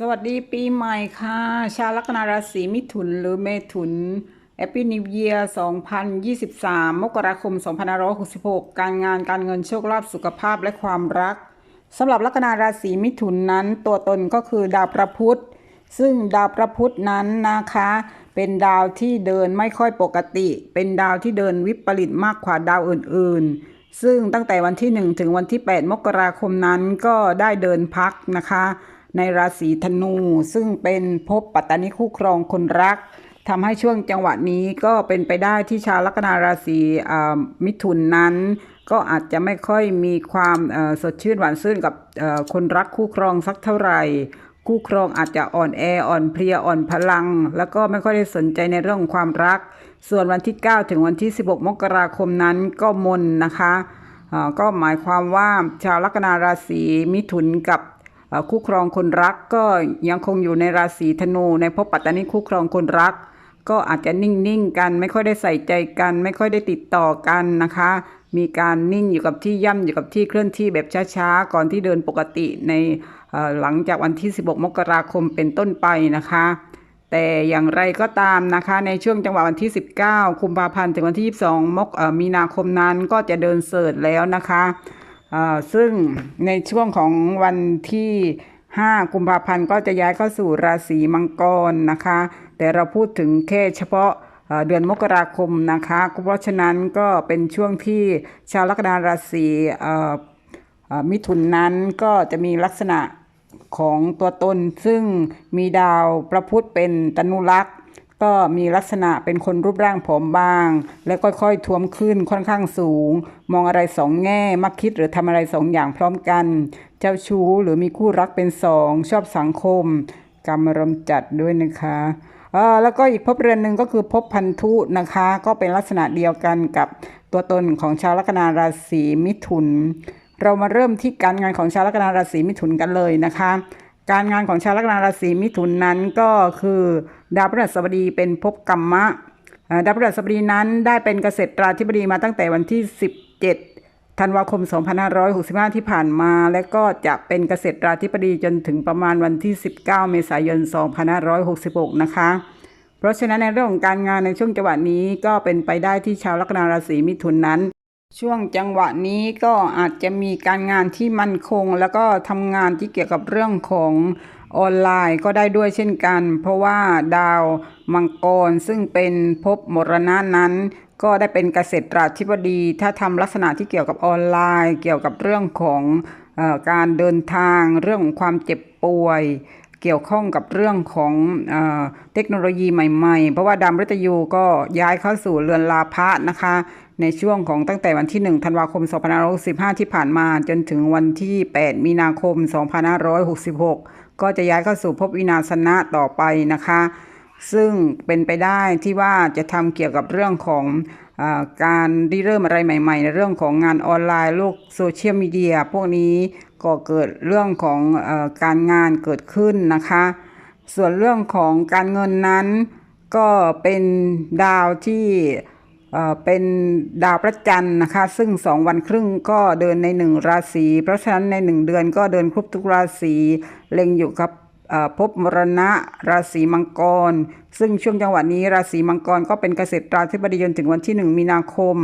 สวัสดีปีใหม่ค่ะ ชาวลัคนาราศีมิถุนหรือเมถุนแอปปี้นิวเยียร์2023 มกราคม 2566 การงานการเงินโชคลาภสุขภาพและความรักสำหรับลัคนาราศีมิถุนนั้น ตัวตนก็คือดาวพระพุธซึ่งดาวพระพุธนั้นนะคะ เป็นดาวที่เดินไม่ค่อยปกติ เป็นดาวที่เดินวิปริตมากกว่าดาวอื่น ๆ ซึ่งตั้งแต่วันที่ 1 ถึงวันที่ 8 มกราคมนั้นก็ได้เดินพักนะคะ ในราศีธนู ซึ่งเป็นภพปัตตานิคู่ครองคนรักทำให้ช่วงจังหวะนี้ก็เป็นไปได้ที่ชาวลัคนาราศีมิถุนนั้น ก็อาจจะไม่ค่อยมีความสดชื่นหวานชื่นกับคนรักคู่ครองสักเท่าไหร่คู่ครองอาจจะอ่อนแออ่อนเพลียอ่อนพลัง แล้วก็ไม่ค่อยได้สนใจในเรื่องความรัก ส่วนวันที่ 9 ถึงวันที่ 16 มกราคมนั้นก็มนนะคะก็หมายความว่าชาวลัคนาราศีมิถุนกับ คู่ครองคนรักก็ยังคงอยู่ในราศีธนู ในภพปัตตานีคู่ครองคนรัก ก็อาจจะนิ่งๆกัน ไม่ค่อยได้ใส่ใจกัน ไม่ค่อยได้ติดต่อกันนะคะ มีการนิ่งอยู่กับที่ย่ำอยู่กับที่เคลื่อนที่แบบช้าๆก่อนที่เดินปกติในหลังจากวันที่ 16 มกราคมเป็นต้นไปนะคะ แต่อย่างไรก็ตามนะคะ ในช่วงจังหวะวันที่ 19กุมภาพันธ์ถึงวันที่ 22 มกมีนาคมนั้นก็จะเดินเสิร์ชแล้วนะคะ ซึ่งในช่วงของวันที่ 5 กุมภาพันธ์ก็จะย้ายเข้าสู่ราศีมังกรนะคะ แต่เราพูดถึงแค่เฉพาะเดือนมกราคมนะคะเพราะฉะนั้นก็เป็นช่วงที่ชาวลัคนาราศีมิถุนนั้นก็จะมีลักษณะของตัวตนซึ่งมีดาวพระพุธเป็นตนุลักษณ์ ก็มีลักษณะเป็นคนรูปร่างผอมบาง และค่อยๆท้วมขึ้นค่อนข้างสูง มองอะไรสองแง่มักคิดหรือทำอะไรสองอย่างพร้อมกัน เจ้าชู้หรือมีคู่รักเป็นสองชอบสังคมกรรมรมจัดด้วยนะคะแล้วก็อีกภพเรือนหนึ่งก็คือภพพันธุนะคะ ก็เป็นลักษณะเดียวกันกับตัวตนของชาวลัคนาราศีมิถุน เรามาเริ่มที่การงานของชาวลัคนาราศีมิถุนกันเลยนะคะ การงานของชาวลัคนาราศีมิถุนนั้นก็คือดาวพฤหัสบดีเป็นภพกรรมะดาวพฤหัสบดีนั้นได้เป็นเกษตราธิบดีมาตั้งแต่วันที่ 17 ธันวาคม 2565 ที่ผ่านมา และก็จะเป็นเกษตราธิบดีจนถึงประมาณวันที่ 19 เมษายน 2566 นะคะ เพราะฉะนั้นในเรื่องของการงานในช่วงจังหวะนี้ก็เป็นไปได้ที่ชาวลัคนาราศีมิถุนนั้น ช่วงจังหวะนี้ก็อาจจะมีการงานที่มั่นคง แล้วก็ทำงานที่เกี่ยวกับเรื่องของออนไลน์ก็ได้ด้วยเช่นกัน เพราะว่าดาวมังกรซึ่งเป็นภพมรณะนั้น ก็ได้เป็นเกษตราธิบดี ถ้าทำลักษณะที่เกี่ยวกับออนไลน์ เกี่ยวกับเรื่องของอการเดินทาง เรื่องของความเจ็บป่วย เกี่ยวข้องกับเรื่องของเอเทคโนโลยีใหม่ ๆ เพราะว่าดาวมฤตยูก็ย้ายเข้าสู่เรือนลาภะนะคะ ในช่วงของตั้งแต่วันที่ 1 ธันวาคม 2565 ที่ผ่านมาจนถึงวันที่ 8 มีนาคม 2566 ก็จะย้ายเข้าสู่ภพวินาศนะต่อไปนะคะ ซึ่งเป็นไปได้ที่ว่าจะทำเกี่ยวกับเรื่องของ การริเริ่มอะไรใหม่ ๆ ในเรื่องของงานออนไลน์โลกโซเชียลมีเดียพวกนี้ก็เกิดเรื่องของอการงานเกิดขึ้นนะคะ ส่วนเรื่องของการเงินนั้นก็เป็นดาวที่เอ่อเป็นดาวพระจันทร์นะคะ ซึ่งสองวันครึ่งก็เดินในหนึ่งราศีเพราะฉะนั้นในหนึ่งเดือนก็เดินครบทุกราศีเล็งอยู่กับ เอ่อภพมรณะราศีมังกร ซึ่งช่วงจังหวะนี้ราศีมังกรก็เป็นเกษตราธิบดีจนถึงวันที่ 1 มีนาคม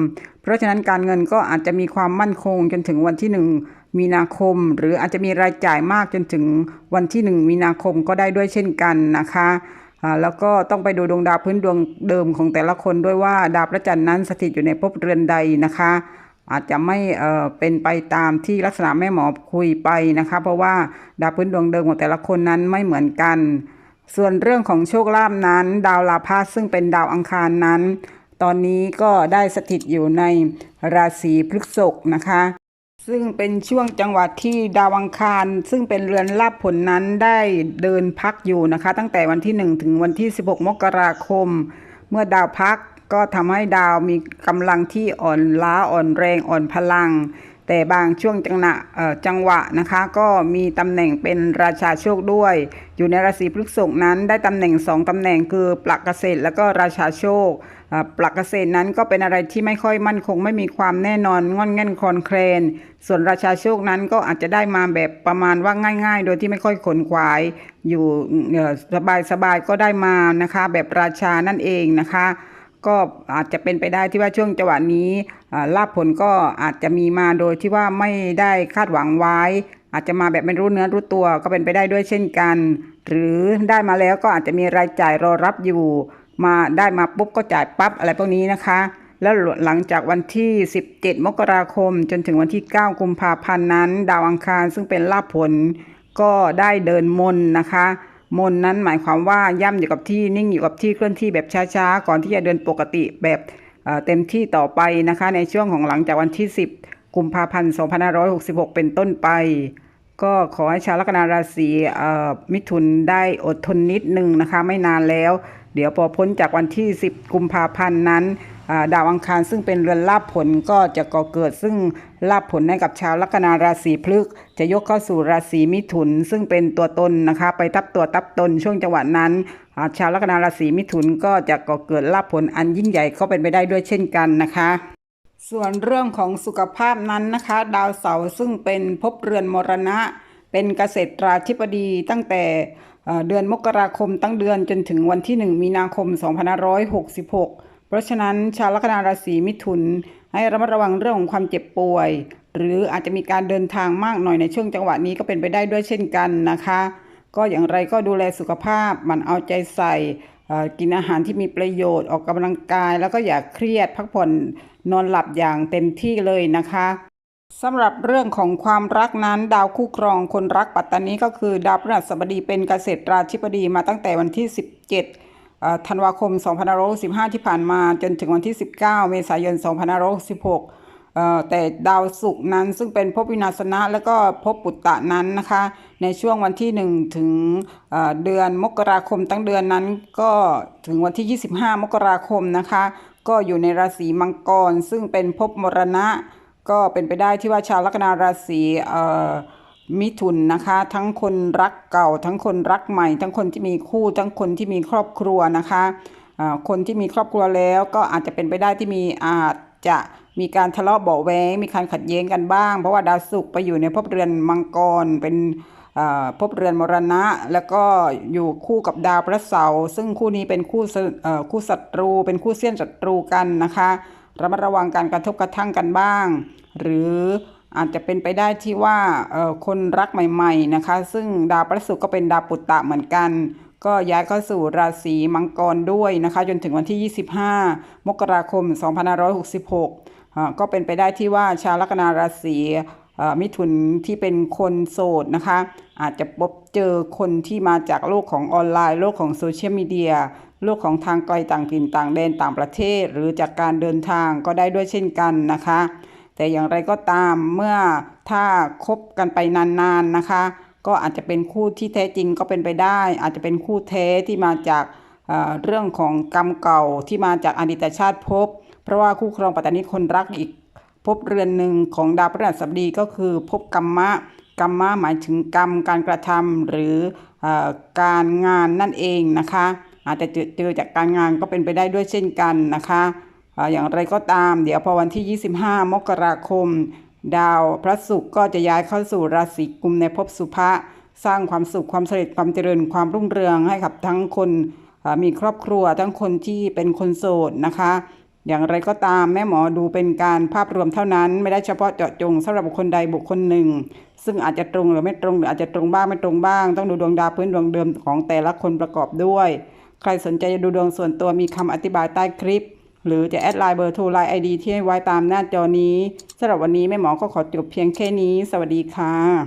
เพราะฉะนั้นการเงินก็อาจจะมีความมั่นคงจนถึงวันที่ 1 มีนาคม หรืออาจจะมีรายจ่ายมากจนถึงวันที่ 1 มีนาคมก็ได้ด้วยเช่นกันนะคะแล้วก็ต้องไปดูดวงดาวพื้นดวงเดิมของแต่ละคนด้วยว่าดาวพระจันทร์นั้นสถิตอยู่ในภพเรือนใดนะคะ อาจจะไม่เออเป็นไปตามที่ลักษณะแม่หมอคุยไปนะคะ เพราะว่าดาวพื้นดวงเดิมของแต่ละคนนั้นไม่เหมือนกัน ส่วนเรื่องของโชคลาภนั้น ดาวลาภะซึ่งเป็นดาวอังคารนั้น ตอนนี้ก็ได้สถิตอยู่ในราศีพฤษภนะคะ ซึ่งเป็นช่วงจังหวะที่ดาวอังคาร ซึ่งเป็นเรือนรับผลนั้นได้เดินพักอยู่นะคะ ตั้งแต่วันที่ 1 ถึงวันที่ 16 มกราคม เมื่อดาวพัก ก็ทำให้ดาวมีกำลังที่อ่อนล้าอ่อนแรงอ่อนพลัง แต่บางช่วงจังหวะจังหวะนะคะ ก็มีตำแหน่งเป็นราชาโชคด้วย อยู่ในราศีพฤษภนั้นได้ตำแหน่งสองตำแหน่งคือปลักเกษตร แล้วก็ราชาโชคปลักเกษตรนั้นก็เป็นอะไรที่ไม่ค่อยมั่นคง ไม่มีความแน่นอนงอนแง่นคลอนแคลนส่วนราชาโชคนั้นก็อาจจะได้มาแบบประมาณว่าง่าย ๆ โดยที่ไม่ค่อยขนขวาย อยู่สบายๆก็ได้มานะคะ แบบราชานั่นเองนะคะ ก็อาจจะเป็นไปได้ที่ว่าช่วงจังหวะนี้ลาภผลก็อาจจะมีมาโดยที่ว่าไม่ได้คาดหวังไว้ อาจจะมาแบบไม่รู้เนื้อรู้ตัวก็เป็นไปได้ด้วยเช่นกัน หรือได้มาแล้วก็อาจจะมีรายจ่ายรอรับอยู่ มาได้มาปุ๊บก็จ่ายปั๊บอะไรพวกนี้นะคะ แล้วหลังจากวันที่ 17 มกราคม จนถึงวันที่ 9 กุมภาพันธ์นั้น ดาวอังคารซึ่งเป็นลาภผลก็ได้เดินมนนะคะ มนนั้นหมายความว่าย่ำอยู่กับที่นิ่งอยู่กับที่เคลื่อนที่แบบช้าๆ ก่อนที่จะเดินปกติแบบเเต็มที่ต่อไปนะคะ ในช่วงของหลังจากวันที่ 10 กุมภาพันธ์ 2566 เป็นต้นไป ก็ขอให้ชาวลัคนาราศีมิถุนได้อดทนนิดนึงนะคะ ไม่นานแล้ว เดี๋ยวพอพ้นจากวันที่ 10 กุมภาพันธ์นั้น ดาวอังคารซึ่งเป็นเรือนลาภผลก็จะก่อเกิด ซึ่งลาภผลให้กับชาวลัคนาราศีพฤกษ์จะยกเข้าสู่ราศีมิถุน ซึ่งเป็นตัวตนนะคะไปทับตัวทับตนช่วงจังหวะนั้นชาวลัคนาราศีมิถุนก็จะก่อเกิดลาภผลอันยิ่งใหญ่ก็เป็นไปได้ด้วยเช่นกันนะคะส่วนเรื่องของสุขภาพนั้นนะคะ ดาวเสาร์ซึ่งเป็นภพเรือนมรณะ เป็นเกษตราธิบดีตั้งแต่เอ่อเดือนมกราคมตั้งเดือนจนถึงวันที่ 1 มีนาคม 2566 เพราะฉะนั้นชาวลัคนาราศีมิถุน ให้ระมัดระวังเรื่องของความเจ็บป่วย หรืออาจจะมีการเดินทางมากหน่อยในช่วงจังหวะนี้ก็เป็นไปได้ด้วยเช่นกันนะคะ ก็อย่างไรก็ดูแลสุขภาพมันเอาใจใส่กินอาหารที่มีประโยชน์ออกกำลังกาย แล้วก็อย่าเครียดพักผ่อนนอนหลับอย่างเต็มที่เลยนะคะสำหรับเรื่องของความรักนั้น ดาวคู่ครองคนรักปัตตานีก็คือ ดาวพฤหัสบดีเป็นเกษตราธิบดีมาตั้งแต่วันที่ 17เอ่อ ธันวาคม 2565 ที่ผ่านมาจนถึงวันที่ 19 เมษายน 2566 แต่ดาวศุกร์นั้นซึ่งเป็นภพวินาศนะ แล้วก็ภพปุตตะนั้นนะคะ ในช่วงวันที่ 1 ถึงเเดือนมกราคมตั้งเดือนนั้นก็ถึงวันที่ 25 มกราคมนะคะ ก็อยู่ในราศีมังกร ซึ่งเป็นภพมรณะ ก็เป็นไปได้ที่ว่าชาวลัคนาราศีเอ่อ มิถุนนะคะ ทั้งคนรักเก่า ทั้งคนรักใหม่ ทั้งคนที่มีคู่ ทั้งคนที่มีครอบครัวนะคะคนที่มีครอบครัวแล้วก็อาจจะเป็นไปได้ที่มีอาจจะมีการทะเลาะเบาะแว้งมีการขัดแย้งกันบ้าง เพราะว่าดาวศุกร์ไปอยู่ในภพเรือนมังกรเป็นภพเรือนมรณะ แล้วก็อยู่คู่กับดาวพระเสาร์ซึ่งคู่นี้เป็นคู่คู่ศัตรู เป็นคู่เสี้ยนศัตรูกันนะคะระมัดระวังการกระทบกระทั่งกันบ้าง หรือ อาจจะเป็นไปได้ที่ว่าคนรักใหม่ ๆนะคะ ซึ่งดาวพระศุกร์ก็เป็นดาวปุตตะเหมือนกัน ก็ย้ายเข้าสู่ราศีมังกรด้วยนะคะ จนถึงวันที่ 25 มกราคม 2566อ่าก็เป็นไปได้ที่ว่าชาวลัคนาราศีมิถุนที่เป็นคนโสดนะคะ อาจจะพบเจอคนที่มาจากโลกของออนไลน์ โลกของโซเชียลมีเดียโลกของทางไกลต่างถิ่นต่างแดนต่างประเทศ หรือจากการเดินทางก็ได้ด้วยเช่นกันนะคะ แต่อย่างไรก็ตามเมื่อถ้าคบกันไปนานๆนะคะ ก็อาจจะเป็นคู่ที่แท้จริงก็เป็นไปได้ อาจจะเป็นคู่แท้ที่มาจากเรื่องของกรรมเก่าที่มาจากอดีตชาติภพเพราะว่าคู่ครองปัตตานีคนรักอีกภพเรือนหนึ่งของดาวพฤหัสบดีก็คือภพกรรมะกรรมะหมายถึงกรรมการกระทำหรืออการงานนั่นเองนะคะ อาจจะเจอจากการงานก็เป็นไปได้ด้วยเช่นกันนะคะ อย่างไรก็ตาม เดี๋ยวพอวันที่ 25 มกราคม ดาวพระศุกร์ก็จะย้ายเข้าสู่ราศีกุมในภพสุภะสร้างความสุขความสำเร็จความเจริญความรุ่งเรืองให้กับทั้งคนมีครอบครัวทั้งคนที่เป็นคนโสดนะคะ อย่างไรก็ตามแม่หมอดูเป็นการภาพรวมเท่านั้น ไม่ได้เฉพาะเจาะจงสำหรับบุคคลใดบุคคลหนึ่ง ซึ่งอาจจะตรงหรือไม่ตรงหรืออาจจะตรงบ้างไม่ตรงบ้าง ต้องดูดวงดาวพื้นดวงเดิมของแต่ละคนประกอบด้วย ใครสนใจจะดูดวงส่วนตัวมีคำอธิบายใต้คลิป หรือจะแอดไลน์เบอร์โทรไลน์ไอดีที่ให้ไว้ตามหน้าจอนี้สำหรับวันนี้แม่หมอก็ขอจบเพียงแค่นี้ สวัสดีค่ะ